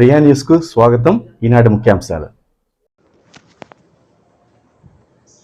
ప్రియా న్యూస్కు స్వాగతం. ఈనాటి ముఖ్యాంశాలు.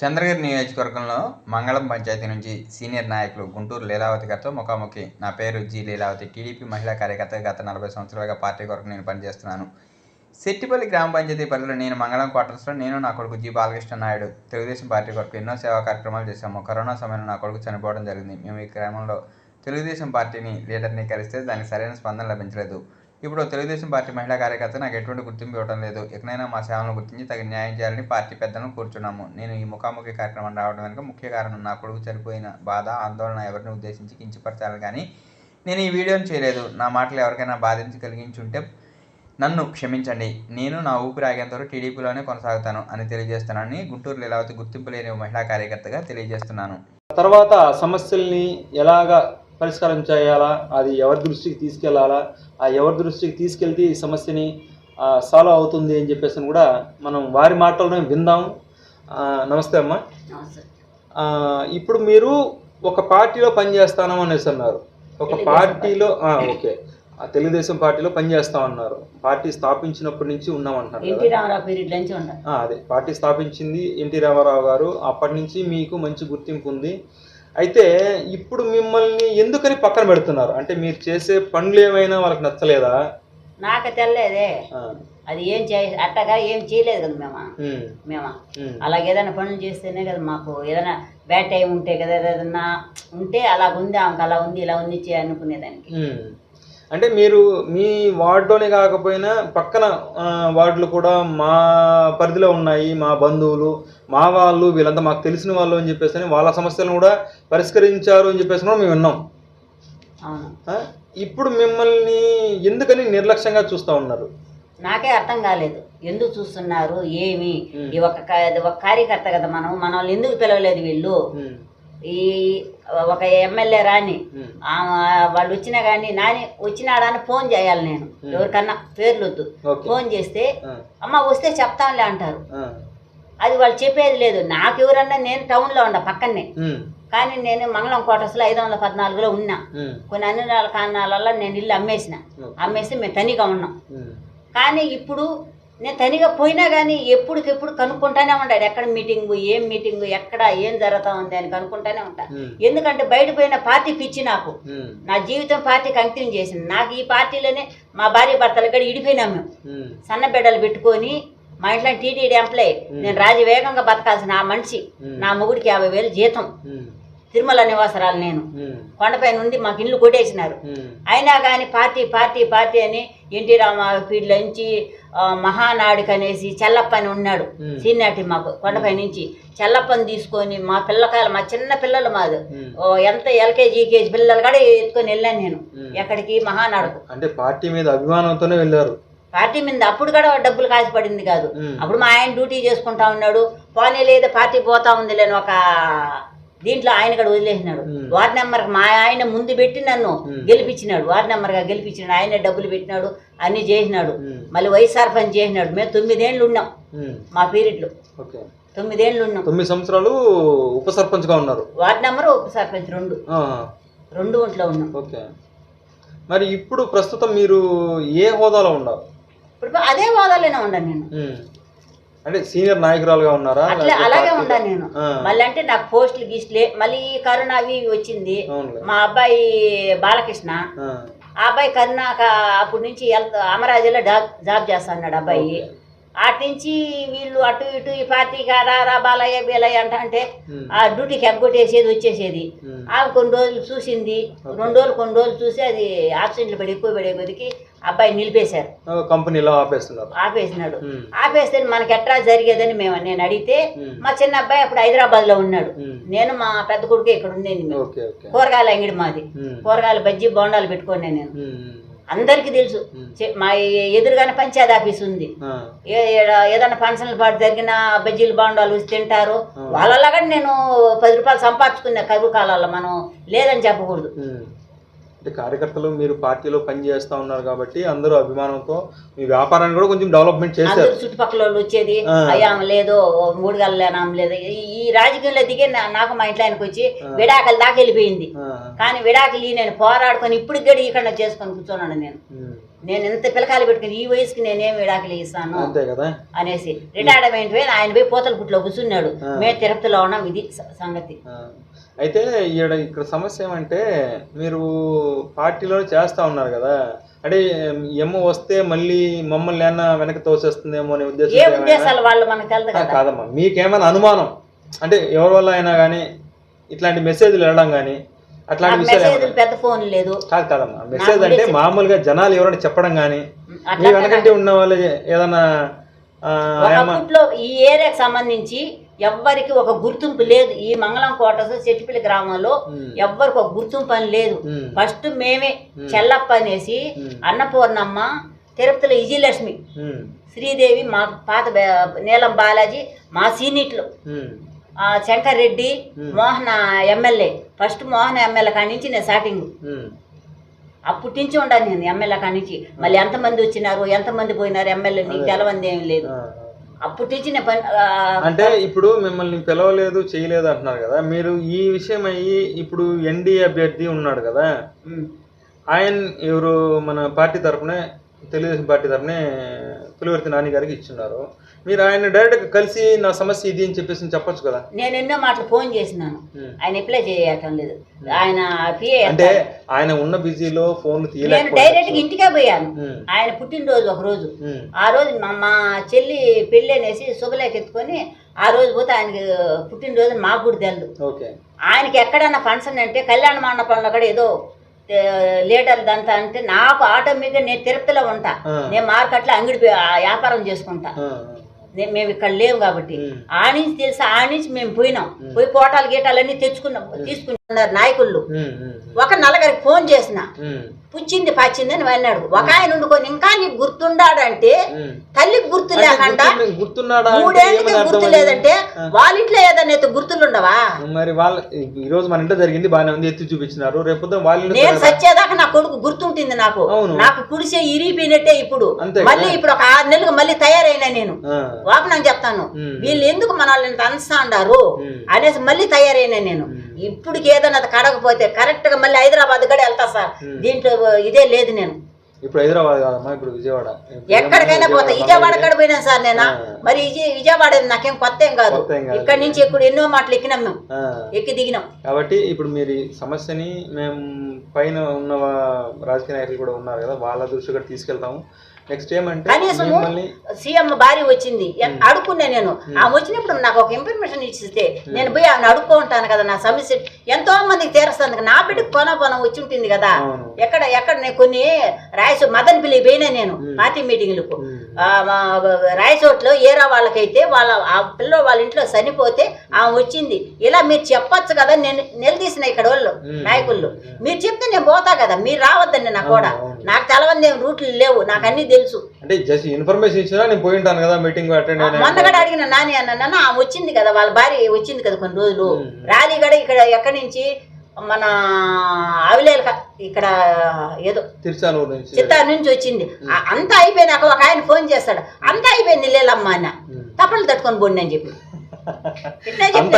చంద్రగిరి నియోజకవర్గంలో మంగళం పంచాయతీ నుంచి సీనియర్ నాయకులు గుంటూరు లీలావతి గారితో ముఖాముఖి. నా పేరు జి లీలావతి. టీడీపీ మహిళా కార్యకర్త గత నలభై సంవత్సరాలుగా పార్టీ కొరకు నేను పనిచేస్తున్నాను. సెట్టిపల్లి గ్రామ పంచాయతీ పరిధిలో నేను మంగళం క్వార్టర్స్లో నేను నా కొడుకు జి బాలకృష్ణ నాయుడు తెలుగుదేశం పార్టీ కొరకు ఎన్నో సేవా కార్యక్రమాలు చేశాము. కరోనా సమయంలో నా కొడుకు చనిపోవడం జరిగింది. మేము ఈ గ్రామంలో తెలుగుదేశం పార్టీని లీడర్ని కలిస్తే దానికి సరైన స్పందన లభించలేదు. ఇప్పుడు తెలుగుదేశం పార్టీ మహిళా కార్యకర్త నాకు ఎటువంటి గుర్తింపు ఇవ్వడం లేదు. ఎక్కడైనా మా సేవలను గుర్తించి తగిన న్యాయం చేయాలని పార్టీ పెద్దలను కూర్చున్నాము. నేను ఈ ముఖాముఖి కార్యక్రమం రావడం వెనుక ముఖ్య కారణం నా కొడుకు చనిపోయిన బాధ ఆందోళన ఎవరిని ఉద్దేశించి కించపరచాలని కానీ నేను ఈ వీడియోను చేయలేదు. నా మాటలు ఎవరికైనా బాధించి కలిగించుంటే నన్ను క్షమించండి. నేను నా ఊపిరి ఆగేంత వరకు టీడీపీలోనే కొనసాగుతాను అని తెలియజేస్తున్నానని గుంటూరు లీలావతి గుర్తింపు లేని మహిళా కార్యకర్తగా తెలియజేస్తున్నాను. తర్వాత సమస్యల్ని ఎలాగా పరిష్కారం చేయాలా? అది ఎవరి దృష్టికి తీసుకెళ్ళాలా? ఆ ఎవరి దృష్టికి తీసుకెళ్తే ఈ సమస్యని సాల్వ్ అవుతుంది అని చెప్పేసి కూడా మనం వారి మాటలను విందాం. నమస్తే అమ్మా. ఇప్పుడు మీరు ఒక పార్టీలో పనిచేస్తాను అనేసి అన్నారు. ఒక పార్టీలో ఓకే. తెలుగుదేశం పార్టీలో పనిచేస్తామన్నారు పార్టీ స్థాపించినప్పటి నుంచి ఉన్నామంటున్నారు ఆ, అదే. పార్టీ స్థాపించింది ఎన్టీ రామారావు గారు. అప్పటి నుంచి మీకు మంచి గుర్తింపు ఉంది. అయితే ఇప్పుడు మిమ్మల్ని ఎందుకని పక్కన పెడుతున్నారు? అంటే మీరు చేసే పనులు ఏమైనా వాళ్ళకి నచ్చలేదా? నాకు తెల్లేదే. ఆ, అది ఏం చే అట్టగా ఏం చేయలేదు కదా మేము? మేము? అలాగే ఏదైనా పనులు చేస్తేనే కదా మాకు ఏదైనా బ్యాడ్ టైం ఉంటే కదా ఏదైనా ఉంటే అలా ఉంది ఆమెకు అలా ఉంది ఇలా ఉంది చే అనుకునేదానికి. ఉమ్. అంటే మీరు మీ వార్డులోనే కాకపోయినా పక్కన వార్డులు కూడా మా పరిధిలో ఉన్నాయి మా బంధువులు మా వాళ్ళు వీళ్ళంతా మాకు తెలిసిన వాళ్ళు అని చెప్పేసి వాళ్ళ సమస్యలను కూడా పరిష్కరించారు అని చెప్పేసి కూడా మేము విన్నాం? ఇప్పుడు మిమ్మల్ని ఎందుకని నిర్లక్ష్యంగా చూస్తూ ఉన్నారు? నాకే అర్థం కాలేదు. ఎందుకు చూస్తున్నారు? ఏమి. ఈ ఒక కార్యకర్త కదా మనం మన వాళ్ళు ఎందుకు పిలవలేదు వీళ్ళు? ఈ ఒక ఎమ్మెల్యే రాని వాళ్ళు వచ్చినా కానీ నాని వచ్చినాడని ఫోన్ చేయాలి నేను. ఎవరికన్నా పేర్లు వద్దు ఓకే. ఫోన్ చేస్తే అమ్మ వస్తే చెప్తాంలే అంటారు. అది వాళ్ళు చెప్పేది లేదు. నాకు ఎవరన్నా నేను టౌన్లో ఉండ పక్కనే కానీ నేను మంగళం క్వార్టర్స్లో ఐదు వందల పద్నాలుగులో ఉన్నా. కొన్ని అన్ని నెలల కారణాల నేను ఇల్లు అమ్మేసిన. అమ్మేసి మేము తనిగా ఉన్నాం. కానీ ఇప్పుడు నేను తనిగా పోయినా కానీ ఎప్పటికెప్పుడు కనుక్కుంటానే ఉంటాడు. ఎక్కడ మీటింగు ఏం మీటింగు ఎక్కడ ఏం జరుగుతా ఉంది అని కనుక్కుంటానే ఉంటా. ఉమ్, ఎందుకంటే బయట పోయిన పార్టీ పిచ్చి నాకు. నా జీవితం పార్టీకి అంకితం చేసింది. నాకు ఈ పార్టీలోనే మా భార్య భర్తలు కూడా ఇడిపోయినాం మేము. సన్న బిడ్డలు పెట్టుకొని మా ఇంట్లో టీటీడీ ఎంప్లాయ్. నేను రాజవేగంగా బతకాల్సిన ఆ మనిషి. నా మొగుడికి యాభై వేలు జీతం. తిరుమల నివాసరాలు నేను. కొండపై నుండి మాకు ఇల్లు కొట్టేసినారు. అయినా కానీ పార్టీ పార్టీ పార్టీ అని ఎన్టీ రామారావు ఫీల్డ్ నుంచి మహానాడుకి అనేసి చెల్లప్ప అని ఉన్నాడు. సీనియార్టీ మాకు కొండపై నుంచి చెల్లప్పని తీసుకొని మా పిల్లకాయలు మా చిన్న పిల్లలు మాది. ఎంత ఎల్కేజీ యూకేజీ పిల్లలు కూడా ఎత్తుకొని వెళ్ళాను నేను. ఎక్కడికి? మహానాడుకు. అంటే పార్టీ మీద అభిమానంతోనే వెళ్ళారు. పార్టీ మీద అప్పుడు కూడా డబ్బులు కాసిపడింది కాదు. అప్పుడు మా ఆయన డ్యూటీ చేసుకుంటా ఉన్నాడు. పోనీ లేదు పార్టీ పోతా ఉంది లేని ఒక దీంట్లో ఆయన కూడా వదిలేసినాడు. వార్డు నెంబర్ మా ఆయన ముందు పెట్టి నన్ను. గెలిపించినాడు. వార్డు నెంబర్గా గెలిపించినాడు. ఆయనే డబ్బులు పెట్టినాడు అన్ని చేసినాడు. మళ్ళీ వైఎస్ఆర్ పని చేసినాడు. మేము తొమ్మిదేళ్ళు ఉన్నాం మా పీరియడ్లో. తొమ్మిదేళ్ళు ఉన్నాం. తొమ్మిది సంవత్సరాలు ఉప సర్పంచ్గా ఉన్నారు. వార్డు నెంబర్ ఉప సర్పంచ్ రెండు రెండు ఒంట్లో ఉన్నాం. ఓకే. మరి ఇప్పుడు ప్రస్తుతం మీరు ఏ హోదాలో ఉన్నారు? ఇప్పుడు అదే హోదాలోనే ఉన్నాను నేను. అంటే సీనియర్ నాయకురాలుగా ఉన్నారా? అట్లా అలాగే ఉన్నాను నేను. మళ్ళీ అంటే నాకు పోస్టులు గీస్టులే మళ్ళీ కరోనా అవి వచ్చింది. మా అబ్బాయి బాలకృష్ణ. ఆ, అబ్బాయి కరుణాక అప్పటి నుంచి అమరాజీలో జాబ్ జాబ్ చేస్తా అన్నాడు అబ్బాయి నుంచి వీళ్ళు అటు ఇటు ఈ పార్టీకి రా రా బాలయ్య బీలయ్య అంట ఆ డ్యూటీకి ఎగ్గొట్టేసేది వచ్చేసేది. ఆమె కొన్ని రోజులు చూసింది. రెండు రోజులు కొన్ని రోజులు చూసి అది ఆబ్సెంట్లు పడి ఎక్కువ పడే కొద్దికి అబ్బాయి నిలిపేశారు. కంపెనీలో ఆపేస్తున్నారు. ఆపేసినాడు. ఆపేస్తే మనకి ఎట్లా జరిగేదని మేము నేను అడిగితే మా చిన్న అబ్బాయి అప్పుడు హైదరాబాద్లో ఉన్నాడు నేను మా పెద్ద కొడుకు ఇక్కడ ఉండేది కూరగాయల అంగడి మాది. కూరగాయలు బజ్జీ బోండాలు పెట్టుకున్నాను నేను. అందరికీ తెలుసు. మా ఎదురుగానే పంచాయతీ ఆఫీస్ ఉంది. ఏదైనా ఫంక్షన్ల పాటు జరిగిన బజ్జీలు బాండాలు తింటారు. వాళ్ళలాగా నేను పది రూపాయలు సంపాదించుకునే కరువు కాలాల్లో మనం లేదని చెప్పకూడదు. అంటే కార్యకర్తలు మీరు పార్టీలో పని చేస్తా ఉన్నారు కాబట్టి అందరూ అభిమానంతో మీ వ్యాపారాన్ని కూడా కొంచెం డెవలప్మెంట్ చేశారు. అందరు చుట్టుపక్కల వచ్చేది. అయ్యాం లేదు మూడు గల్లేనాం లేదు. ఈ- రాజకీయంలో దిగే నాకు మా ఇంట్లో ఆయనకు వచ్చి. విడాకలు దాకా వెళ్ళిపోయింది. కానీ విడాకులు నేను పోరాడుకొని ఇప్పుడు గడి ఇక్కడ చేసుకొని కూర్చున్నాను నేను. నేను ఇంత పిల్లకాయలు పెట్టుకుని ఈ వయసుకి నేనేం విడాకులు ఇస్తాను అనేసి. రిటైర్మెంట్ పోయి ఆయన పోయి పోతల పుట్లో కూర్చున్నాడు. మేము తిరుపతిలో ఉన్నాం. ఇది సంగతి. అయితే ఈడ ఇక్కడ సమస్య ఏమంటే మీరు పార్టీలో చేస్తా ఉన్నారు కదా. అంటే ఎమ్మ వస్తే మళ్ళీ మమ్మల్ని ఏమన్నా వెనక్కి తోసేస్తుందేమో అనే ఉద్దేశం వాళ్ళు మనకు కాదమ్మా. మీకేమైనా అనుమానం? అంటే ఎవరి వల్ల అయినా కానీ ఇట్లాంటి మెసేజ్లు వెళ్ళడం కానీ అట్లాంటి విషయాలు పెద్ద ఫోన్ లేదు. కాదు కాదమ్మా. మెసేజ్ అంటే మామూలుగా జనాలు ఎవరైనా చెప్పడం కానీ మీ వెనకంటే ఉన్న వాళ్ళు ఒకప్పట్లో ఈ ఏరియాకి సంబంధించి ఎవ్వరికి ఒక గుర్తింపు లేదు. ఈ మంగళం కోటస్ చెట్టిపల్లి గ్రామంలో ఎవ్వరికి ఒక గుర్తింపు అని లేదు. ఫస్ట్ మేమే. చెల్లప్ప అనేసి. అన్నపూర్ణమ్మ తిరుపతిలో విజయలక్ష్మి శ్రీదేవి మా పాత నీలం బాలాజీ మా సీనిట్లు Shankar Reddy. Mohana MLA. First Mohana MLA కాడి నుంచి నేను స్టార్టింగ్. అప్పటి నుంచి ఉండాలి నేను ఎమ్మెల్యే కాడి నుంచి. మళ్ళీ ఎంతమంది వచ్చినారు ఎంతమంది పోయినారు ఎమ్మెల్యే నీకు తెలవంది ఏం లేదు పని అంటే ఇప్పుడు మిమ్మల్ని పిలవలేదు చేయలేదు అంటున్నారు కదా. మీరు ఈ విషయం అయ్యి ఇప్పుడు ఎన్డీఏ అభ్యర్థి ఉన్నాడు కదా. ఆయన ఎవరు? మన పార్టీ తరపునే తెలుగుదేశం పార్టీ తరపునే పులివర్తి నాని గారికి ఇచ్చున్నారు. మీరు ఆయన డైరెక్ట్గా కలిసి నా సమస్య ఇది అని చెప్పేసి చెప్పొచ్చు కదా? నేను ఎన్నో మాటలు ఫోన్ చేసినాను. ఆయన ఎప్లై చేయటం లేదు. ఆయన అంటే ఆయన ఉన్న బిజీలో ఫోన్లు నేను తీయలేకపోవచ్చు ఇంటికే పోయాను. ఆయన పుట్టినరోజు ఒక రోజు. ఆ రోజు మా చెల్లి పెళ్ళి అనేసి శుభలేఖ ఎత్తుకొని ఆ రోజు పోతే ఆయనకి పుట్టినరోజు మాకు కూడా తెలదు. ఓకే. ఆయనకి ఎక్కడన్నా ఫంక్షన్ అంటే కళ్యాణ మండపంలో కూడా ఏదో ఏ, లీడర్ దంతా అంటే నాకు ఆటోమేటిక్గా నేను తిరుపతిలో ఉంటా. నేను మార్కెట్లో అంగడి వ్యాపారం చేసుకుంటా. మేము ఇక్కడ లేవు కాబట్టి. ఆ నుంచి తెలిసి ఆ నుంచి మేము పోయినాం. పోయి పోటాలు గీటాలు అన్ని తెచ్చుకున్నాం నాయకుళ్ళు ఉమ్, ఉమ్, ఒక నలుగురికి ఫోన్ చేసిన. పుచ్చింది పచ్చింది అని అన్నాడు ఒక ఆయన ఉండుకొని ఇంకా నీకు గుర్తుండాడంటే. తల్లికి గుర్తు లేకుండా మూడేళ్ళకి గుర్తు లేదంటే. వాళ్ళ ఇంట్లో ఏదైనా గుర్తులు ఉండవా మరి వాళ్ళ ఈ రోజు మన ఇంట్లో జరిగింది బాగానే ఉంది ఎత్తి చూపించినారు. రేపు వాళ్ళ నేను? సచ్చేదాకా నా కొడుకు గుర్తుంటుంది నాకు. నాకు కుడిసే ఇరిగిపోయినట్టే ఇప్పుడు. మళ్ళీ ఇప్పుడు ఒక ఆరు నెలలకు మళ్ళీ తయారైనా నేను. వాపనం చెప్తాను. వీళ్ళు ఎందుకు మన వాళ్ళని ఉమ్. అనేసి మళ్ళీ తయారైనా నేను. ఇప్పటికి ఏదైనా అది కడగపోతే కరెక్ట్గా మళ్ళీ హైదరాబాద్ కూడా వెళ్తా సార్. దీంట్లో ఇదే లేదు నేను ఇప్పుడు హైదరాబాద్ కాదమ్మా ఇప్పుడు విజయవాడ. ఇప్పుడు ఎక్కడికైనా పోతా విజయవాడ కాడ పోయినా సార్ నేను. మరి విజయ విజయవాడ నాకేం కొత్త ఏం కాదు. ఇక్కడ నుంచి ఎప్పుడు ఎన్నో మాటలు ఎక్కినాం మేము. ఎక్కి దిగినాం. కాబట్టి ఇప్పుడు మీరు సమస్యని మేము పైన ఉన్న రాజకీయ నాయకులు కూడా ఉన్నారు కదా వాళ్ళ దృష్టి కూడా తీసుకెళ్తాము. నెక్స్ట్ ఏమంటే మిమ్మల్ని సీఎం భార్య వచ్చింది. అడుక్కున్నా నేను. ఆమె వచ్చినప్పుడు నాకు ఒక ఇన్ఫర్మేషన్ ఇచ్చిస్తే నేను పోయి ఆమెను అడుక్కో ఉంటాను కదా నా సమస్య ఎంతో మందికి తీరుస్తాను. నా బిడ్డకు కొన పొన వచ్చి ఉంటుంది కదా. ఎక్కడ ఎక్కడ నేను కొన్ని రాయచో మదన్ పిల్లి పోయినా నేను పార్టీ మీటింగ్లకు. రాయచోట్లో ఏరా వాళ్ళకైతే వాళ్ళ ఆ పిల్ల వాళ్ళ ఇంట్లో చనిపోతే ఆమె వచ్చింది. ఇలా మీరు చెప్పొచ్చు కదా నేను నిలదీసిన ఇక్కడ వాళ్ళు. నాయకులు. మీరు చెప్తే నేను పోతా కదా మీరు రావద్దండి నాకు కూడా. నాకు తెలవంది ఏం రూట్లు లేవు నాకు అన్ని తెలుసు. అంటే జస్ట్ ఇన్ఫర్మేషన్ ఇచ్చినా నేను పోయి ఉంటాను కదా మీటింగ్ అటెండ్ అయినా. మొన్న కూడా అడిగిన నాని అన్న ఆమె వచ్చింది కదా వాళ్ళ భార్య వచ్చింది కదా కొన్ని రోజులు. ర్యాలీ కూడా ఇక్కడ ఎక్కడి నుంచి? మన అవిలేలు ఇక్కడ ఏదో చిత్తారు నుంచి వచ్చింది. అంతా అయిపోయినాక ఒక ఆయన ఫోన్ చేస్తాడు. అంతా అయిపోయింది లేలమ్మా అన్న. తప్పలు తట్టుకొని పోండి అని చెప్పి.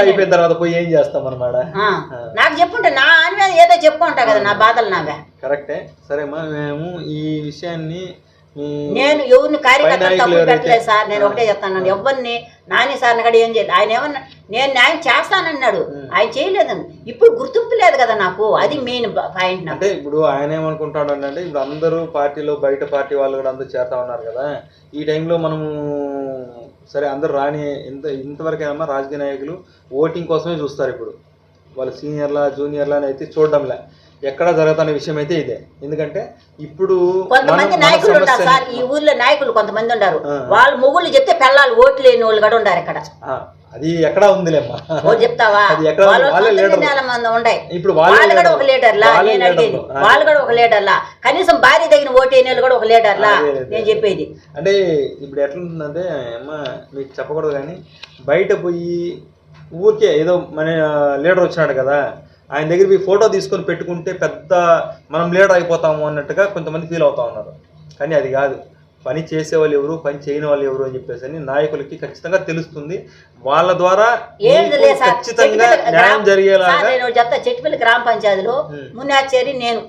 అయిపోయిన తర్వాత పోయి ఏం చేస్తాం అనమాట ఆ, నాకు చెప్పుంటే నా అని ఏదో చెప్పుకుంటా కదా నా బాధలు నావే కరెక్టే. సరేమ్మా మేము ఈ విషయాన్ని నేను ఎవరిని కార్యకర్తలు పై నాయకులు తప్పు ఎవరైతే- పెట్టలేదు సార్ నేను ఒకటే చెప్తాను ఎవరిని నాని సార్ని కూడా ఏం చేయలేదు. ఆయన ఏమన్నా నేను న్యాయం చేస్తానన్నాడు. ఆయన చేయలేదని ఇప్పుడు గుర్తింపు లేదు కదా నాకు. అది మెయిన్ పాయింట్ అంటే ఇప్పుడు ఆయన ఏమనుకుంటాడు అంటే ఇప్పుడు అందరూ పార్టీలో బయట పార్టీ వాళ్ళు కూడా అందరూ చేస్తా ఉన్నారు కదా. ఈ టైంలో మనము సరే అందరూ రాని ఇంత ఇంతవరకు ఏమన్నా రాజకీయ నాయకులు ఓటింగ్ కోసమే చూస్తారు ఇప్పుడు. వాళ్ళు సీనియర్లా జూనియర్లా అని అయితే చూడడంలే. ఎక్కడ జరుగుతున్న విషయం అయితే ఇదే. ఎందుకంటే ఇప్పుడు కొంతమంది నాయకులు ఉంటారు సార్. ఈ ఊర్లో నాయకులు కొంతమంది ఉన్నారు ఆ. వాళ్ళు మొగుళ్ళు చెప్తే పిల్లలు ఓట్లు లేని వాళ్ళు కూడా ఉన్నారు ఇక్కడ. అది ఎక్కడ ఉందిలేమ్మా. చెప్తావా? ఉన్నాయి ఇప్పుడు వాళ్ళే కూడా. ఒక వాళ్ళే నేను అడిగేది. వాళ్ళు కూడా ఒక లీడర్లా? కనీసం భార్య తగిన ఓటు అయిన కూడా ఒక అదే. నేను చెప్పేది. అంటే ఇప్పుడు ఎట్లుంటుందంటే అమ్మ మీకు చెప్పకూడదు కానీ బయట పోయి ఊరికే ఏదో మన లీడర్ వచ్చినాడు కదా ఆయన దగ్గర పోయి ఫోటో తీసుకొని పెట్టుకుంటే పెద్ద మనం లీడర్ అయిపోతాము అన్నట్టుగా కొంతమంది ఫీల్ అవుతా ఉన్నారు. కానీ అది కాదు. పని చేసే వాళ్ళు ఎవరు పని చేయని వాళ్ళు ఎవరు అని చెప్పేసి అని నాయకులకి ఖచ్చితంగా తెలుస్తుంది. వాళ్ళ ద్వారా ఖచ్చితంగా న్యాయం జరిగేలాగా నేను చెప్తా. చెట్టుపల్లి గ్రామ పంచాయతీలో. మున్నాచేరి నేను.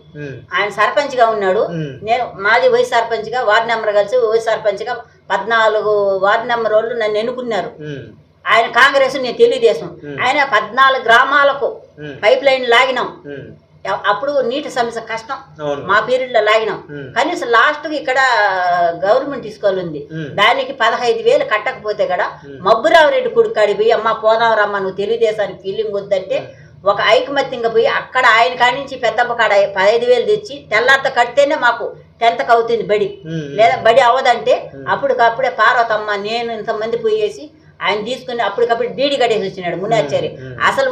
ఆయన సర్పంచ్గా ఉన్నాడు నేను మాది వైస్ సర్పంచ్గా వార్డు నెంబర్ కలిసి వైస్ సర్పంచ్గా పద్నాలుగు వార్డు నెంబర్ వాళ్ళు నన్ను ఎన్నుకున్నారు. ఆయన కాంగ్రెస్ నేను తెలుగుదేశం. ఆయన పద్నాలుగు గ్రామాలకు పైప్ లైన్ లాగినాం. అప్పుడు నీటి సమస్య కష్టం. మా పీరియడ్లో లాగినాం కనీసం లాస్ట్కి ఇక్కడ గవర్నమెంట్ తీసుకోవాలి ఉంది. ఉమ్, దానికి పదహైదు వేలు కట్టకపోతే కూడా. మబ్బురావురెడ్డి కొడుకు పోయి అమ్మ పోదావరమ్మ నువ్వు తెలుగుదేశానికి ఫీలింగ్ వద్దంటే ఒక ఐకమత్యంగా పోయి అక్కడ ఆయన కాడి నుంచి పెద్దమ్మ కాడ పదహైదు వేలు తెచ్చి తెల్లారితో కడితేనే మాకు టెన్త్కి అవుతుంది బడి. లేదా బడి అవ్వదంటే అప్పటికప్పుడే పార్వతమ్మ నేను ఇంతమంది పోయేసి ఆయన తీసుకుని అప్పటికప్పుడు డీడీ కట్టేసి వచ్చినాడు మున్నాచారి ఉమ్. అసలు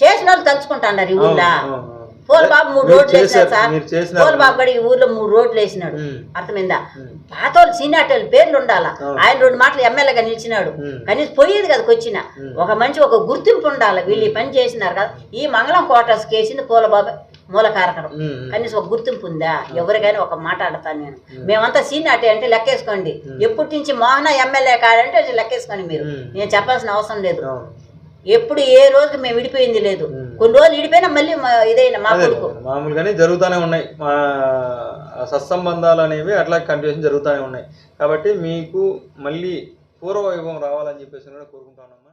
చేసిన వాళ్ళు తలుచుకుంటాన్నారు ఈ ఊళ్ళో. అవును, అవును. పోల్ బాబు మూడు రోడ్లు వేసినాడు సార్. మీరు చేసినారు. పోల్ బాబు గడి ఈ ఊర్లో మూడు రోడ్లు వేసినాడు. అర్థమైందా? ఉమ్, పాత వాళ్ళు సీనియర్ వాళ్ళు పేర్లు ఉండాలా. ఆయన రెండు మాటలు ఎమ్మెల్యేగా నిలిచినాడు. కనీసం పోయేది కదా వచ్చిన. ఒక మంచి ఒక గుర్తింపు ఉండాలి. వీళ్ళు ఈ పని చేసినారు కదా. ఈ మంగళం క్వార్టర్స్ కేసింది పూలబాబు. మూల ఉమ్. కనీసం ఒక గుర్తింపు ఉందా? ఎవరికైనా ఒక మాట్లాడతాను నేను. మేమంతా సీనియార్టీ అంటే లెక్కేసుకోండి. ఎప్పటి నుంచి మోహన ఎమ్మెల్యే కాడంటే లెక్కేసుకోండి మీరు. నేను చెప్పాల్సిన అవసరం లేదు. ఎప్పుడు ఏ రోజుకి మేము విడిపోయింది లేదు. కొన్ని రోజులు విడిపోయినా మళ్ళీ ఇదైనా మా కొడుకు. మామూలుగానే జరుగుతూనే ఉన్నాయి. మా సత్సంబంధాలు అనేవి అట్లా కంటిన్యూషన్ జరుగుతూనే ఉన్నాయి. కాబట్టి మీకు మళ్ళీ పూర్వ వైభవం రావాలని చెప్పేసి కూడా కోరుకుంటానమ్మా